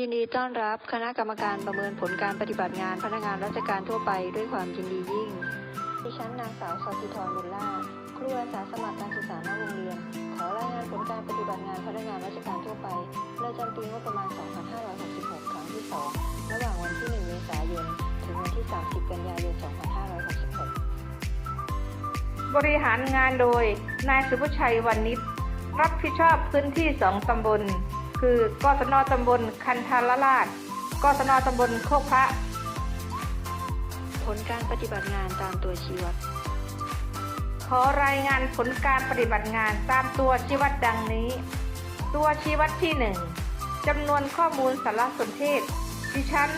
ยินดีต้อนรับคณะกรรมการประเมินผลการปฏิบัติงานพนักงานราชการทั่วไปด้วยความยินดียิ่ง ดิฉันนางสาวสศิธรบุญล่าครูอาสาสมัครการศึกษานอกโรงเรียน ขอรายงานผลการปฏิบัติงานพนักงานราชการทั่วไปประจำปีงบประมาณ 2566 ครั้งที่ 2 ระหว่างวันที่ 1 เมษายน ถึงวันที่ 30 กันยายน 2566 บริหารงานโดย นายสุภชัยวันนิชรับผิดชอบพื้นที่สองตำบล คือกศนตำบลคันธารลาดกศนตำบลโคกพระ ผลการปฏิบัติงานตามตัวชี้วัด ขอรายงานผลการปฏิบัติงานตามตัวชี้วัดดังนี้ ตัวชี้วัดที่ 1จำนวนข้อมูลสารสนเทศ ดิฉัน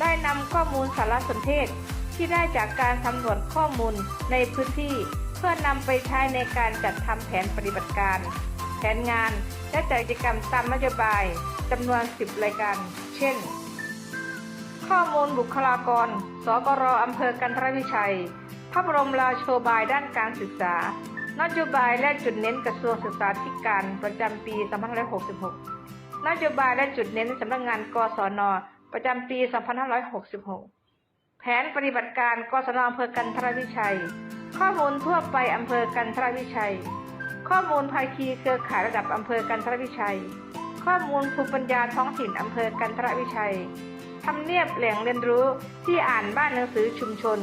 ได้นำข้อมูลสารสนเทศที่ได้จากการสำรวจข้อมูลในพื้นที่ เพื่อนำไปใช้ในการจัดทำแผนปฏิบัติการ แผนงาน และจัดกิจกรรมตามนโยบายจำนวน 10 รายการ เช่น ข้อมูลบุคลากร สกรอำเภอกันทรวิชัย พระบรมราโชบายด้านการศึกษา นโยบายและจุดเน้นกระทรวงศึกษาธิการประจำปี 2566 นโยบายและจุดเน้นสำนักงานกศน ประจำปี 2566 แผนปฏิบัติการกศนอำเภอกันทรวิชัย ข้อมูลทั่วไปอำเภอกันทรวิชัย ข้อมูลภาคีเครือข่ายระดับอำเภอกันทรวิชัย ข้อมูลภูมิปัญญาท้องถิ่นอำเภอกันทรวิชัยทำเนียบแหล่งเรียนรู้ที่อ่านบ้านหนังสือชุมชน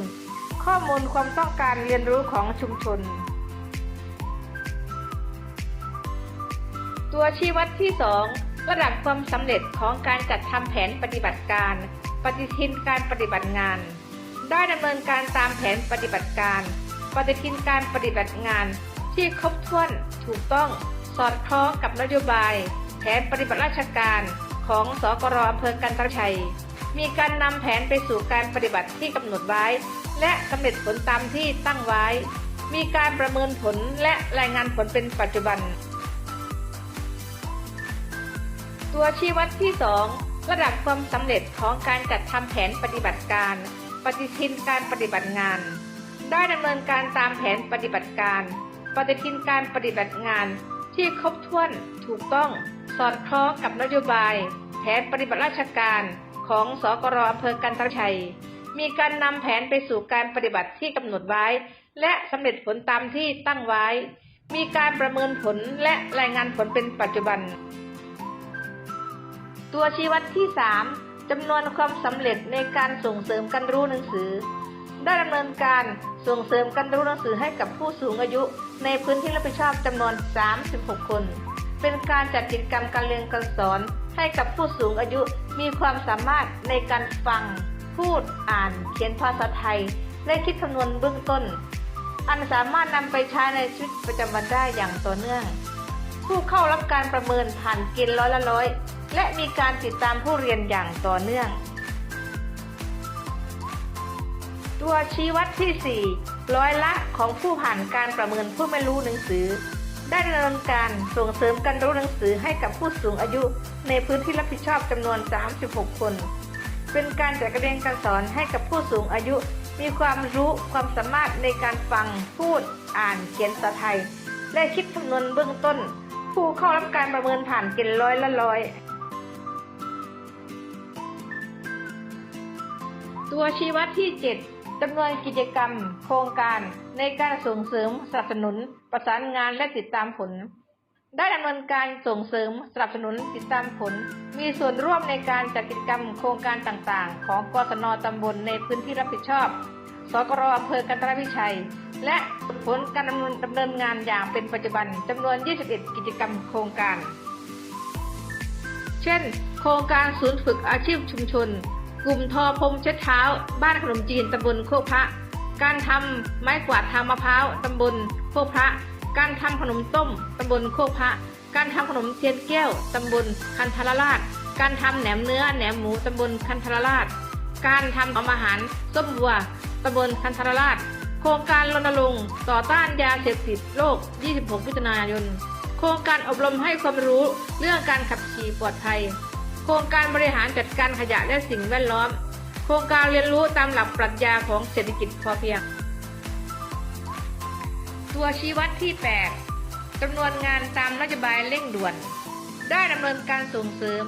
ข้อมูลความต้องการเรียนรู้ของชุมชน ตัวชี้วัดที่ 2 ระดับความสำเร็จของการจัดทำแผนปฏิบัติการ ปฏิทินการปฏิบัติงาน ได้ดำเนินการตามแผนปฏิบัติการ ปฏิทินการปฏิบัติงาน ที่ครบถ้วนถูกต้องสอดคล้องกับนโยบาย แผนปฏิบัติราชการของสกรอำเภอกันทรชัย มีการนำแผนไปสู่การปฏิบัติที่กำหนดไว้ และสำเร็จผลตามที่ตั้งไว้ มีการประเมินผลและรายงานผลเป็นปัจจุบัน ตัวชี้วัดที่ 2 ระดับความสำเร็จของการจัดทำแผนปฏิบัติการ ปฏิทินการปฏิบัติงาน ได้ดำเนินการตามแผนปฏิบัติการ ปฏิทินการปฏิบัติงานที่ครบถ้วนถูกต้องสอดคล้องกับนโยบาย แผนปฏิบัติราชการของสกรอำเภอกันทรชัย มีการนำแผนไปสู่การปฏิบัติที่กำหนดไว้ และสำเร็จผลตามที่ตั้งไว้ มีการประเมินผลและรายงานผลเป็นปัจจุบัน ตัวชี้วัดที่ 3จำนวนความสำเร็จในการส่งเสริมการรู้หนังสือ ได้ดำเนินการส่งเสริมการรู้หนังสือให้กับผู้สูงอายุ ในพื้นที่รับผิดชอบจำนวน 36 คน เป็นการจัดกิจกรรมการเรียนการสอน ให้กับผู้สูงอายุมีความสามารถในการฟัง พูด อ่าน เขียนภาษาไทย และคิดคำนวณเบื้องต้น อันสามารถนำไปใช้ในชีวิตประจำวันได้อย่างต่อเนื่อง ผู้เข้ารับการประเมินผ่านเกณฑ์ร้อยละร้อย และมีการติดตามผู้เรียนอย่างต่อเนื่อง ตัวชี้วัดที่ 4 ร้อยละของผู้ผ่านการประเมินผู้ไม่รู้หนังสือ ได้ดำเนินการส่งเสริมการรู้หนังสือให้กับผู้สูงอายุในพื้นที่รับผิดชอบจำนวน 36 คน เป็นการจัดการเรียนการสอนให้กับผู้สูงอายุ มีความรู้ความสามารถในการฟัง พูด อ่าน เขียนภาษาไทย และคิดคำนวณเบื้องต้น ผู้เข้ารับการประเมินผ่านเกณฑ์ร้อยละร้อยตัวชี้วัดที่ 7 จำนวนกิจกรรม โครงการในการส่งเสริมสนับสนุน ประสานงานและติดตามผล ได้ดำเนินการส่งเสริมสนับสนุนติดตามผล มีส่วนร่วมในการจัดกิจกรรมโครงการต่างๆ ของกศนตำบลในพื้นที่รับผิดชอบ สกรอำเภอกันทรวิชัย และผลการดำเนินดำเนินงานอย่างเป็นปัจจุบันจำนวน 21 กิจกรรมโครงการ เช่น โครงการศูนย์ฝึกอาชีพชุมชน กลุ่มทอพรมเช็ดเท้า บ้านขนมจีนตำบลโคกพระ การทำไม้กวาดทางมะพร้าวตำบลโคกพระ การทำขนมต้มตำบลโคกพระ การทำขนมเทียนแก้วตำบลคันธารราช การทำแหนมเนื้อแหนมหมูตำบลคันธารราช การทำอาหารส้มบัวตำบลคันธารราช โครงการรณรงค์ต่อต้านยาเสพติดโลก 26 มิถุนายน โครงการอบรมให้ความรู้เรื่องการขับขี่ปลอดภัย ครงการบริหารจัดการขยะและสิ่งแวดล้อม โครงการเรียนรู้ตามหลักปรัชญาของเศรษฐกิจพอเพียง ตัวชี้วัดที่ 8จำนวนงานตามนโยบายเร่งด่วน ได้ดำเนินการส่งเสริม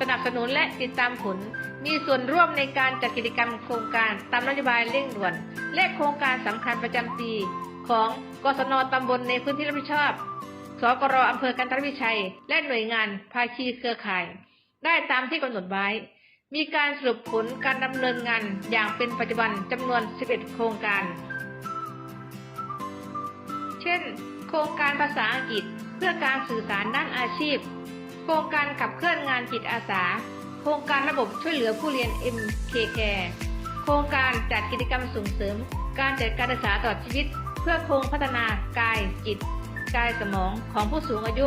สนับสนุนและติดตามผล มีส่วนร่วมในการจัดกิจกรรมโครงการตามนโยบายเร่งด่วน และโครงการสำคัญประจำปี ของกศนตำบลในพื้นที่รับผิดชอบ สกรอำเภอกันทรวิชัย และหน่วยงานภาคีเครือข่าย ได้ตามที่กำหนดไว้ มีการสรุปผลการดำเนินงานอย่างเป็นปัจจุบันจำนวน 11 โครงการ เช่น โครงการภาษาอังกฤษเพื่อการสื่อสารด้านอาชีพ โครงการขับเคลื่อนงานจิตอาสา โครงการระบบช่วยเหลือผู้เรียน MK Care โครงการจัดกิจกรรมส่งเสริม การจัดการศึกษาตลอดชีวิต เพื่อโครงพัฒนากายจิต กายสมองของผู้สูงอายุ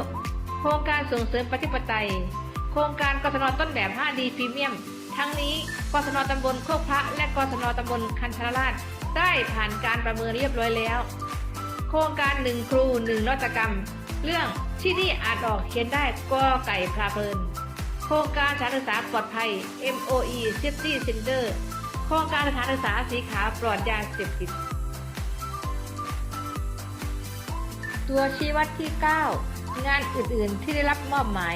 โครงการส่งเสริมปฏิปไตย ครงการกศนต้นแบบ 5D พรีเมียม ทั้งนี้กศนตำบลโคกพระ และกศนตำบลคันธรราชได้ผ่านการประเมินเรียบร้อยแล้ว โครงการหนึ่งครูหนึ่งนวัตกรรม เรื่องที่นี่อาจออกเขียนได้ก็ไก่พลาเพลิน โครงการสถานศึกษาปลอดภัย MOE Safety Center โครงการสถานศึกษาสีขาวปลอดยาเสพติด ตัวชี้วัดที่ 9 งานอื่นๆที่ได้รับมอบหมาย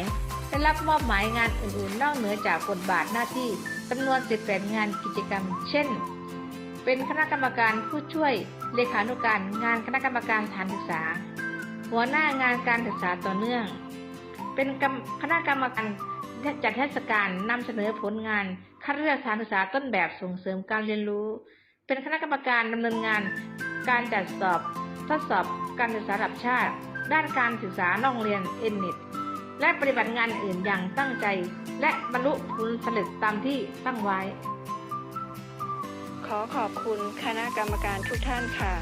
ได้รับมอบหมายงานอื่นๆ นอกเหนือจากบทบาทหน้าที่จำนวน 18 งานกิจกรรม เช่น เป็นคณะกรรมการผู้ช่วยเลขานุการงานคณะกรรมการสถานศึกษา หัวหน้างานการศึกษาต่อเนื่อง เป็นคณะกรรมการจัดเทศกาลนำเสนอผลงานคัดเลือกสถานศึกษาต้นแบบส่งเสริมการเรียนรู้ เป็นคณะกรรมการดำเนินงาน การจัดสอบ ทดสอบการศึกษาระดับชาติ ด้านการศึกษานอกโรงเรียนเอ็นเน็ต และปฏิบัติงานอื่นอย่างตั้งใจ และบรรลุผลสำเร็จตามที่ตั้งไว้ ขอขอบคุณคณะกรรมการทุกท่านค่ะ